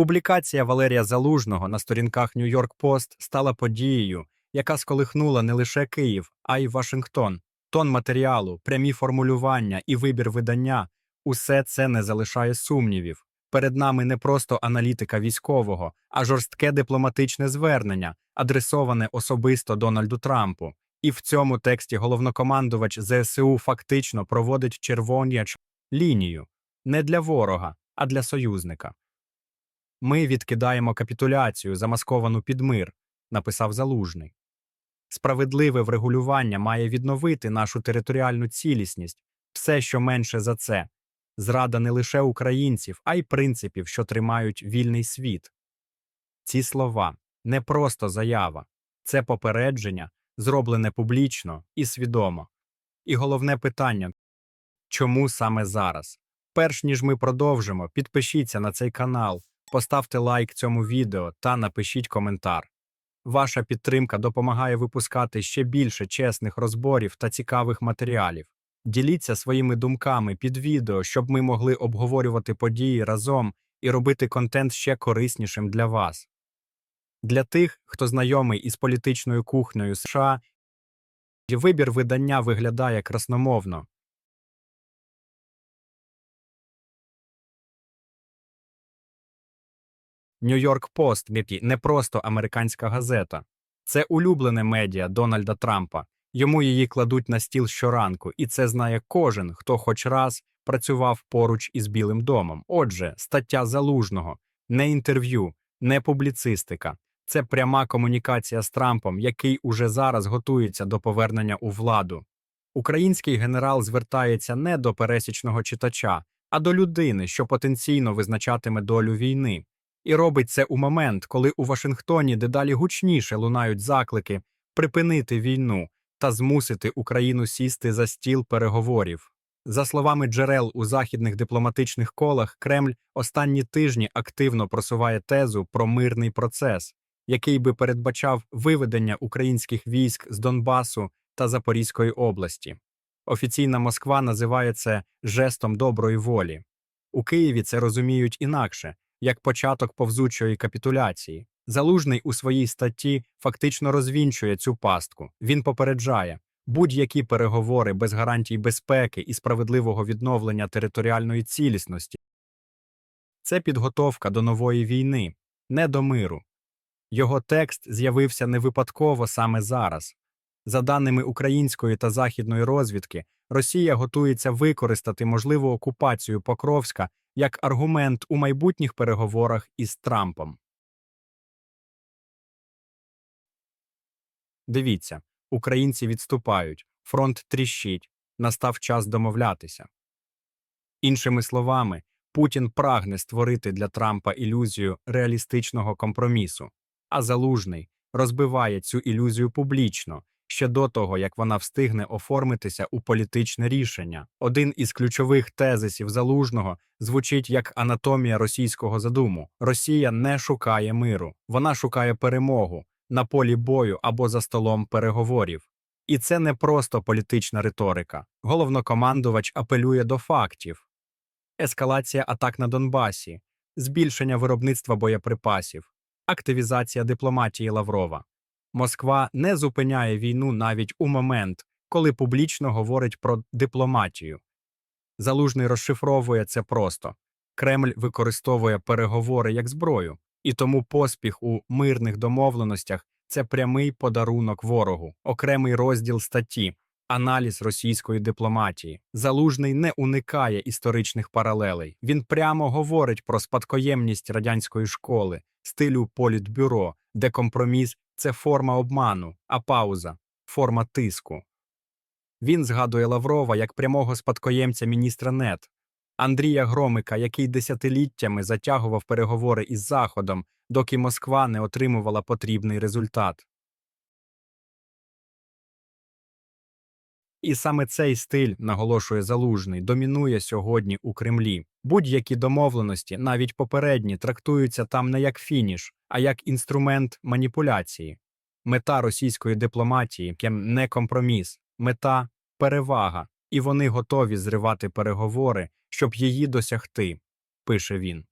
Публікація Валерія Залужного на сторінках Нью-Йорк Пост стала подією, яка сколихнула не лише Київ, а й Вашингтон. Тон матеріалу, прямі формулювання і вибір видання усе це не залишає сумнівів. Перед нами не просто аналітика військового, а жорстке дипломатичне звернення, адресоване особисто Дональду Трампу. І в цьому тексті головнокомандувач ЗСУ фактично проводить червоняч лінію не для ворога, а для союзника. Ми відкидаємо капітуляцію, замасковану під мир, написав Залужний. Справедливе врегулювання має відновити нашу територіальну цілісність, все, що менше за це. Зрада не лише українців, а й принципів, що тримають вільний світ. Ці слова не просто заява, це попередження, зроблене публічно і свідомо. І головне питання чому саме зараз? Перш ніж ми продовжимо, підпишіться на цей канал, поставте лайк цьому відео та напишіть коментар. Ваша підтримка допомагає випускати ще більше чесних розборів та цікавих матеріалів. Діліться своїми думками під відео, щоб ми могли обговорювати події разом і робити контент ще кориснішим для вас. Для тих, хто знайомий із політичною кухнею США, вибір видання виглядає красномовно. Нью-Йорк Пост не просто американська газета, це улюблене медіа Дональда Трампа. Йому її кладуть на стіл щоранку, і це знає кожен, хто хоч раз працював поруч із Білим домом. Отже, стаття залужного, не інтерв'ю, не публіцистика. Це пряма комунікація з Трампом, який уже зараз готується до повернення у владу. Український генерал звертається не до пересічного читача, а до людини, що потенційно визначатиме долю війни. І робить це у момент, коли у Вашингтоні дедалі гучніше лунають заклики припинити війну та змусити Україну сісти за стіл переговорів. За словами джерел у західних дипломатичних колах, Кремль останні тижні активно просуває тезу про мирний процес, який би передбачав виведення українських військ з Донбасу та Запорізької області. Офіційна Москва називає це жестом доброї волі. У Києві це розуміють інакше як початок повзучої капітуляції. Залужний у своїй статті фактично розвінчує цю пастку. Він попереджає будь-які переговори без гарантій безпеки і справедливого відновлення територіальної цілісності. Це підготовка до нової війни, не до миру. Його текст з'явився не випадково саме зараз. За даними української та західної розвідки, Росія готується використати можливу окупацію Покровська як аргумент у майбутніх переговорах із Трампом. Дивіться, українці відступають, фронт тріщить, настав час домовлятися. Іншими словами, Путін прагне створити для Трампа ілюзію реалістичного компромісу, а залужний розбиває цю ілюзію публічно ще до того, як вона встигне оформитися у політичне рішення. Один із ключових тезисів залужного звучить як анатомія російського задуму: Росія не шукає миру, вона шукає перемогу на полі бою або за столом переговорів. І це не просто політична риторика. Головнокомандувач апелює до фактів: ескалація атак на Донбасі, збільшення виробництва боєприпасів, активізація дипломатії Лаврова. Москва не зупиняє війну навіть у момент, коли публічно говорить про дипломатію. Залужний розшифровує це просто Кремль використовує переговори як зброю, і тому поспіх у мирних домовленостях це прямий подарунок ворогу, окремий розділ статті, аналіз російської дипломатії. Залужний не уникає історичних паралелей. Він прямо говорить про спадкоємність радянської школи, стилю політбюро, де компроміс це форма обману, а пауза форма тиску. Він згадує Лаврова як прямого спадкоємця міністра НЕТ, Андрія Громика, який десятиліттями затягував переговори із Заходом, доки Москва не отримувала потрібний результат. І саме цей стиль, наголошує Залужний, домінує сьогодні у Кремлі. Будь-які домовленості, навіть попередні, трактуються там не як фініш, а як інструмент маніпуляції. Мета російської дипломатії не компроміс, мета перевага, і вони готові зривати переговори, щоб її досягти, пише він.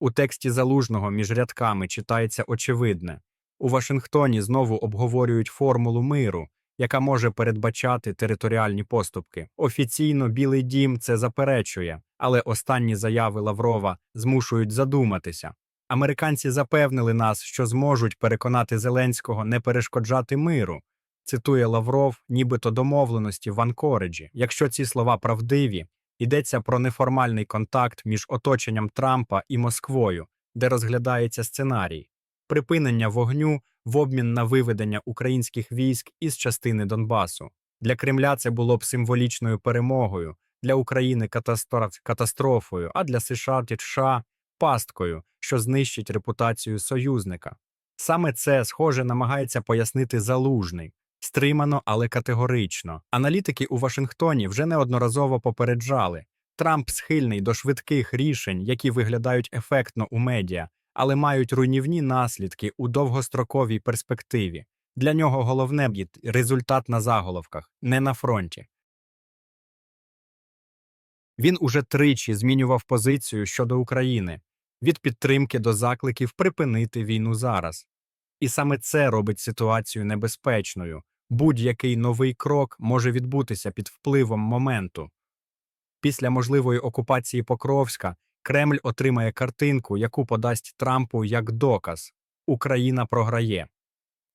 У тексті залужного між рядками читається очевидне. У Вашингтоні знову обговорюють формулу миру, яка може передбачати територіальні поступки. Офіційно Білий дім це заперечує, але останні заяви Лаврова змушують задуматися. Американці запевнили нас, що зможуть переконати Зеленського не перешкоджати миру. Цитує Лавров, нібито домовленості в Анкориджі. Якщо ці слова правдиві, йдеться про неформальний контакт між оточенням Трампа і Москвою, де розглядається сценарій припинення вогню в обмін на виведення українських військ із частини Донбасу. Для Кремля це було б символічною перемогою, для України катастроф- катастрофою, а для США США пасткою, що знищить репутацію союзника. Саме це, схоже, намагається пояснити залужний. Стримано, але категорично. Аналітики у Вашингтоні вже неодноразово попереджали. Трамп схильний до швидких рішень, які виглядають ефектно у медіа, але мають руйнівні наслідки у довгостроковій перспективі. Для нього головне б'є результат на заголовках, не на фронті. Він уже тричі змінював позицію щодо України від підтримки до закликів припинити війну зараз. І саме це робить ситуацію небезпечною. Будь-який новий крок може відбутися під впливом моменту. Після можливої окупації Покровська Кремль отримає картинку, яку подасть Трампу як доказ Україна програє.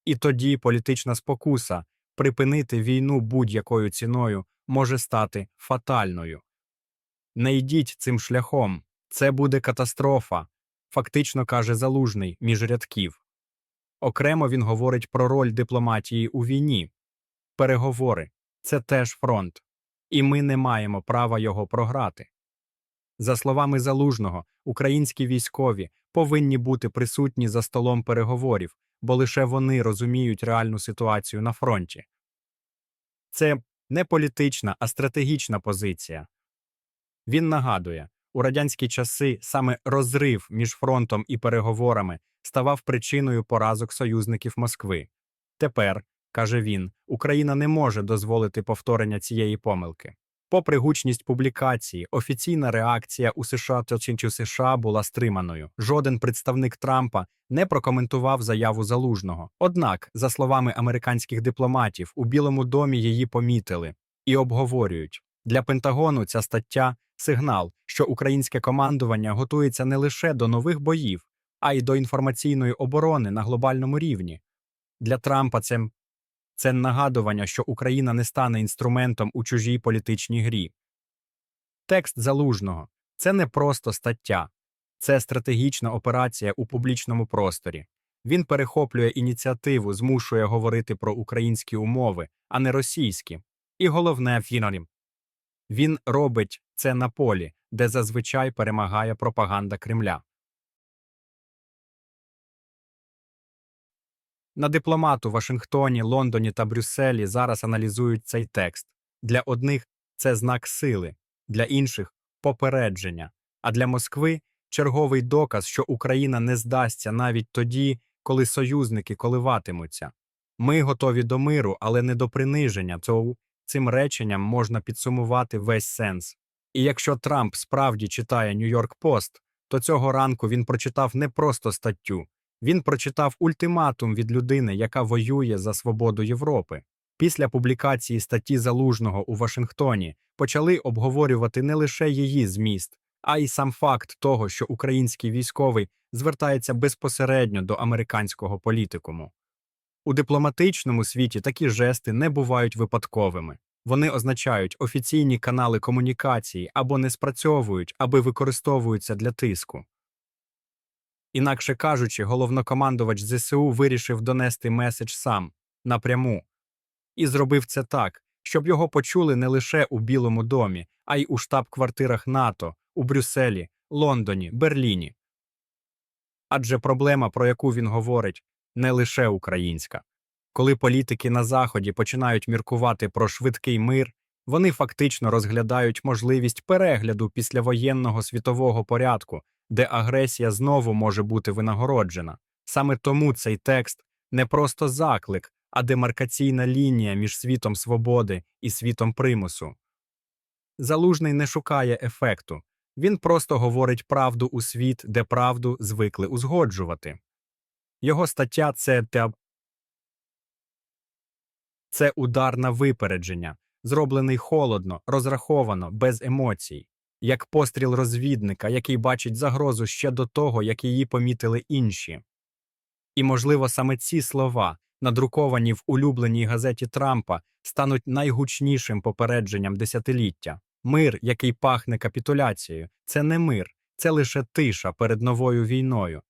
І тоді політична спокуса припинити війну будь-якою ціною може стати фатальною. Не йдіть цим шляхом, це буде катастрофа, фактично каже залужний між рядків. Окремо він говорить про роль дипломатії у війні. Переговори це теж фронт, і ми не маємо права його програти. За словами залужного, українські військові повинні бути присутні за столом переговорів, бо лише вони розуміють реальну ситуацію на фронті. Це не політична, а стратегічна позиція. Він нагадує, у радянські часи саме розрив між фронтом і переговорами ставав причиною поразок союзників Москви. Тепер, каже він, Україна не може дозволити повторення цієї помилки. Попри гучність публікації, офіційна реакція у США та США була стриманою. Жоден представник Трампа не прокоментував заяву залужного. Однак, за словами американських дипломатів, у Білому домі її помітили і обговорюють. Для Пентагону ця стаття сигнал, що українське командування готується не лише до нових боїв, а й до інформаційної оборони на глобальному рівні. Для Трампа це це нагадування, що Україна не стане інструментом у чужій політичній грі. Текст залужного це не просто стаття, це стратегічна операція у публічному просторі. Він перехоплює ініціативу, змушує говорити про українські умови, а не російські. І головне фінорі. Він робить це на полі, де зазвичай перемагає пропаганда Кремля. На дипломату Вашингтоні, Лондоні та Брюсселі зараз аналізують цей текст. Для одних це знак сили, для інших попередження, а для Москви черговий доказ, що Україна не здасться навіть тоді, коли союзники коливатимуться. Ми готові до миру, але не до приниження. То цим реченням можна підсумувати весь сенс. І якщо Трамп справді читає Нью-Йорк Пост, то цього ранку він прочитав не просто статтю. Він прочитав ультиматум від людини, яка воює за свободу Європи. Після публікації статті Залужного у Вашингтоні почали обговорювати не лише її зміст, а й сам факт того, що український військовий звертається безпосередньо до американського політикуму. У дипломатичному світі такі жести не бувають випадковими. Вони означають офіційні канали комунікації або не спрацьовують, аби використовуються для тиску. Інакше кажучи, головнокомандувач ЗСУ вирішив донести меседж сам напряму і зробив це так, щоб його почули не лише у Білому домі, а й у штаб-квартирах НАТО, у Брюсселі, Лондоні, Берліні. Адже проблема, про яку він говорить, не лише українська. Коли політики на Заході починають міркувати про швидкий мир, вони фактично розглядають можливість перегляду післявоєнного світового порядку, де агресія знову може бути винагороджена. Саме тому цей текст не просто заклик, а демаркаційна лінія між світом свободи і світом примусу. Залужний не шукає ефекту, Він просто говорить правду у світ, де правду звикли узгоджувати. Його стаття це те... це удар випередження, зроблений холодно, розраховано, без емоцій, як постріл розвідника, який бачить загрозу ще до того, як її помітили інші. І, можливо, саме ці слова, надруковані в улюбленій газеті Трампа, стануть найгучнішим попередженням десятиліття. Мир, який пахне капітуляцією, це не мир, це лише тиша перед новою війною.